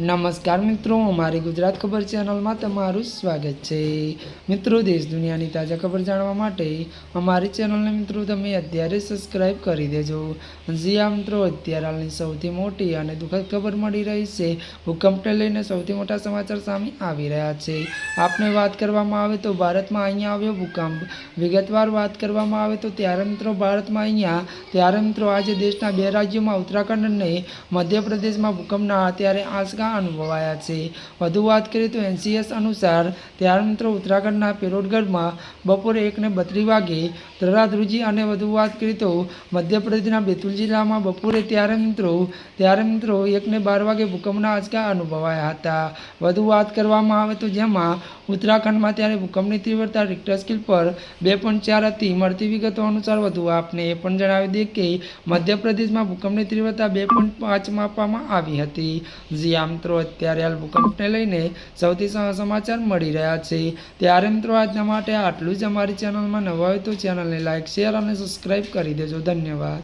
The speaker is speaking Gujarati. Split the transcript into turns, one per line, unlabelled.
નમસ્કાર મિત્રો, અમારી ગુજરાત ખબર ચેનલમાં તમારું સ્વાગત છે. મિત્રો, દેશ દુનિયાની તાજા ખબર જાણવા માટે અમારી ચેનલને મિત્રો તમે અત્યારે સબસ્ક્રાઇબ કરી દેજો. જી આ મિત્રો, અત્યારે હાલની સૌથી મોટી અને દુઃખદ ખબર મળી રહી છે. ભૂકંપને લઈને સૌથી મોટા સમાચાર સામે આવી રહ્યા છે. આપને વાત કરવામાં આવે તો ભારતમાં અહીંયા આવ્યો ભૂકંપ. વિગતવાર વાત કરવામાં આવે તો ત્યારે મિત્રો ભારતમાં અહીંયા, ત્યારે મિત્રો આજે દેશના બે રાજ્યોમાં ઉત્તરાખંડ અને મધ્યપ્રદેશમાં ભૂકંપના અત્યારે આંચકા અનુભવાયા છે. વધુ વાત કરીએ તો એનસીએસ અનુસાર ત્યાર મિત્રો ઉત્તરાખંડના પિરોડગઢમાં બપોરે એકને બત્રી વાગે ધરાધ્રુજી અને વધુ વાત કરીએ તો મધ્યપ્રદેશના બેતુલ જિલ્લામાં બપોરે ત્યારે મિત્રો ત્યારે મિત્રો એકને બાર વાગે ભૂકંપના આંચકા અનુભવાયા હતા. વધુ વાત કરવામાં આવે તો જેમાં ઉત્તરાખંડમાં ત્યારે ભૂકંપની તીવ્રતા રિક્ટર સ્કેલ પર બે પોઈન્ટ ચાર હતી. મળતી વિગતો અનુસાર વધુ આપને એ પણ જણાવી દઈએ કે મધ્યપ્રદેશમાં ભૂકંપની તીવ્રતા બે પોઈન્ટ પાંચ માપવામાં આવી હતી. જી મિત્રો અત્યારે હાલ ભૂકંપને લઈને સૌથી સમાચાર મળી રહ્યા છે. ત્યારે મિત્રો, આજના માટે આટલું જ અમારી ચેનલમાં નવા હોય તો ચેનલને લાઇક શેર અને સબસ્ક્રાઈબ કરી દેજો. ધન્યવાદ.